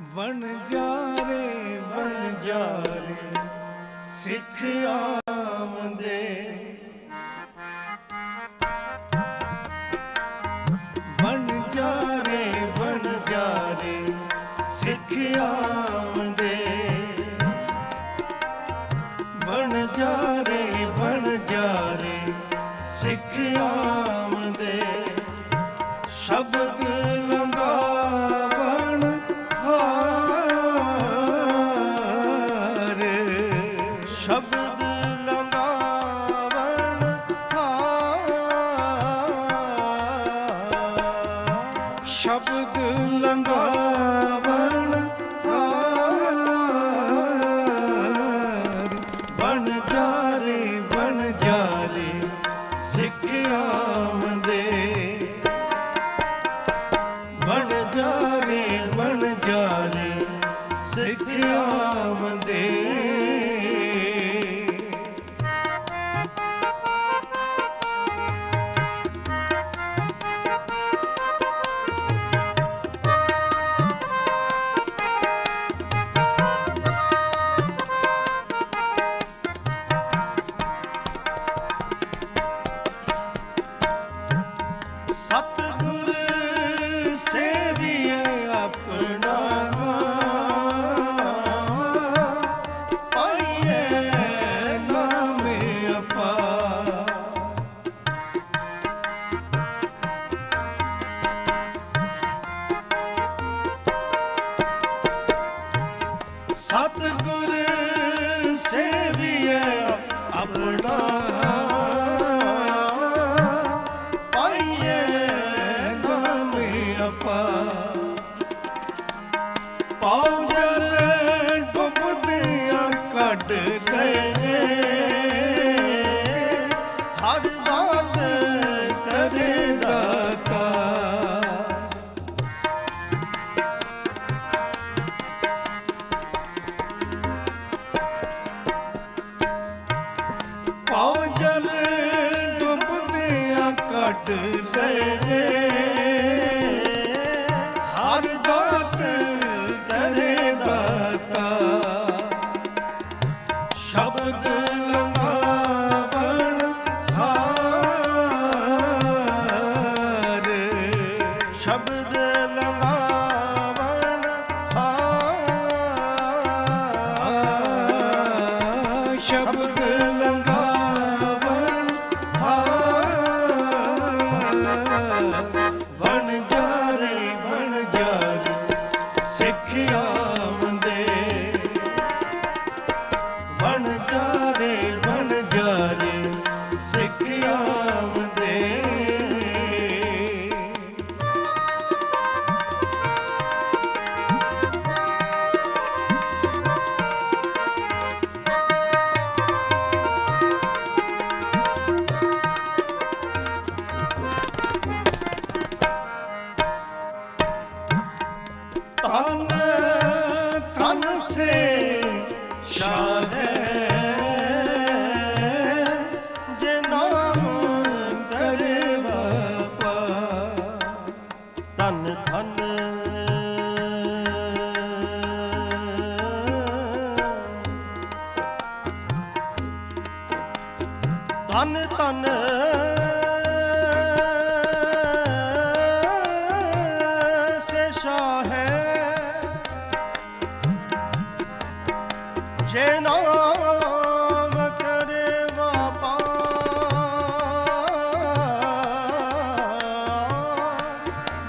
ਵਣ ਜਾਰੇ ਵਣ ਜਾਰੇ ਸਿੱਖ ਆਮਦੇ। ਵਣ ਜਾਰੇ ਵਣ ਜਾਰੇ ਸਿੱਖ ਆਮਦੇ। ਵਣ ਜਾਰੇ ਵਣ ਜਾਰੇ ਸਿੱਖ ਆਮਦੇ। ਪਾਉ ਜਲ ਡੁੱਬਦਿਆਂ ਕੱਢ ਲੈ ਕੱਢ ਲਏ ਹਰ ਦਾਤ ਕਰੇ ਦਾਤਾ। ਸ਼ਬਦ ਲੰਗਾਵਣ ਹਾਰ। ਸ਼ਬਦ ਲੰਗਾਵਣ ਹਾਰ। ਸ਼ਬਦ ਸ਼ਾਹ ਜੇ ਨਾਮ ਕਰੇ ਬਾਪਾ ਧਨ ਧਨ ਧਨ ਧਨ ਜੇ ਨਾਮ ਕਰੇ ਵਾਪਾ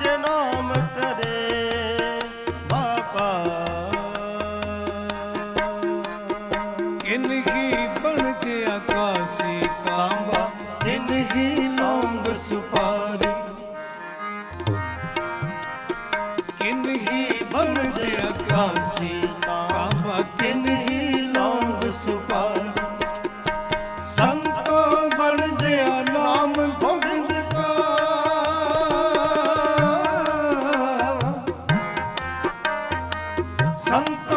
ਜੇ ਨਾਮ ਕਰੇ ਬਾਪਾ ਇਨਹੀ ਬਣ ਜੇ ਆਕਾਸੀ ਕਾਂਬਾ ਇਨਹੀ ਲੌਂਗ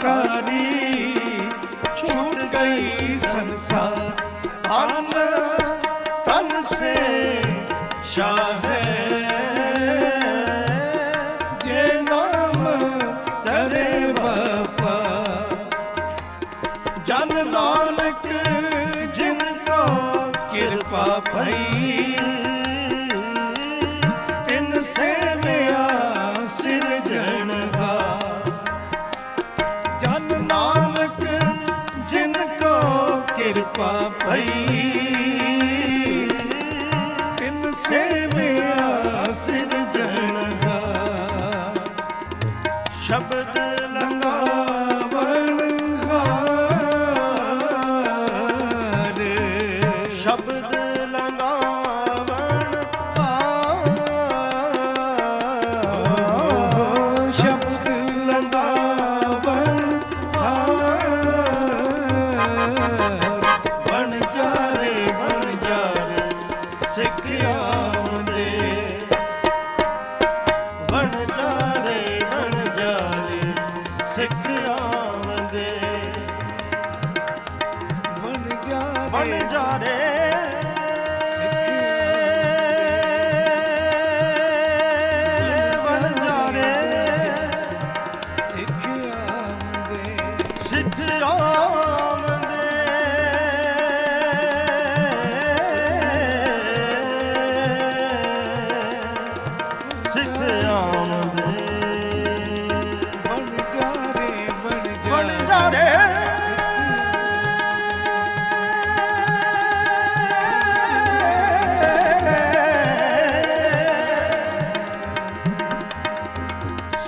ਸੰਸਾਰੀ ਛੁੱਟ ਗਈ ਸੰਸਾਰ। ਤਨ ਤਨ ਸੇ ਸ਼ਾਹ ਜੇ ਨਾਮ ਤਰੇ ਬਾਪਾ ਜਨ ਨਾਨਕ ਜਿਨ ਕੋ ਕਿਰਪਾ ਭਈ। ਸ਼ਬਦ ਲੰਗਾ ਸਿੱਖ